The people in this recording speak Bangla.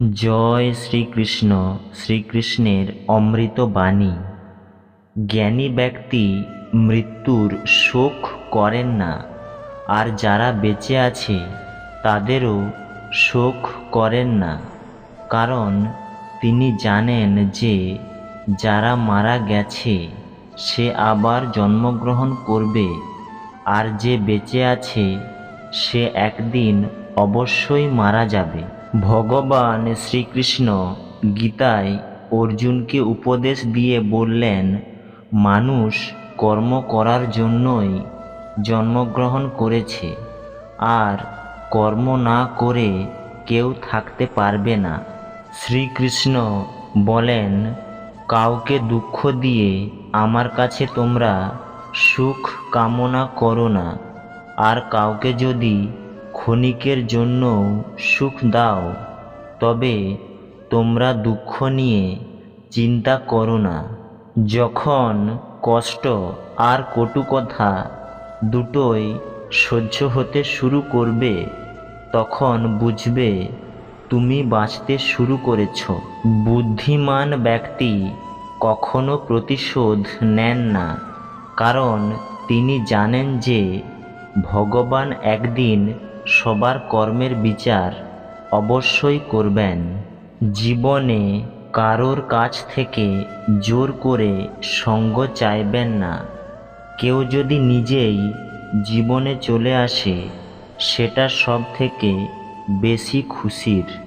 জয় শ্রীকৃষ্ণ, শ্রীকৃষ্ণের অমৃত বাণী। জ্ঞানী ব্যক্তি মৃত্যুর শোক করেন না, আর যারা বেঁচে আছে, তাদেরও শোক করেন না। কারণ তিনি জানেন যে, যারা মারা গেছে, সে আবার জন্মগ্রহণ করবে, আর যে বেঁচে আছে, সে একদিন অবশ্যই মারা যাবে। ভগবান শ্রীকৃষ্ণ গীতায় অর্জুনকে উপদেশ দিয়ে বললেন, মানুষ কর্ম করার জন্যই জন্মগ্রহণ করেছে, আর কর্ম না করে কেউ থাকতে পারবে না। শ্রীকৃষ্ণ বলেন, কাউকে দুঃখ দিয়ে আমার কাছে তোমরা সুখ কামনা করো না, আর কাউকে যদি ক্ষণিকের জন্য সুখ দাও, তবে তোমরা দুঃখ নিয়ে চিন্তা করো না। যখন কষ্ট আর কটু কথা দুটোই সহ্য হতে শুরু করবে, তখন বুঝবে তুমি বাঁচতে শুরু করেছ। বুদ্ধিমান ব্যক্তি কখনো প্রতিশোধ নেন না, কারণ তিনি জানেন যে ভগবান একদিন সবার কর্মের বিচার অবশ্যই করবেন। জীবনে কারোর কাছ থেকে জোর করে সঙ্গ চাইবেন না। কেউ যদি নিজেই জীবনে চলে আসে, সেটা সব থেকে বেশি খুশির।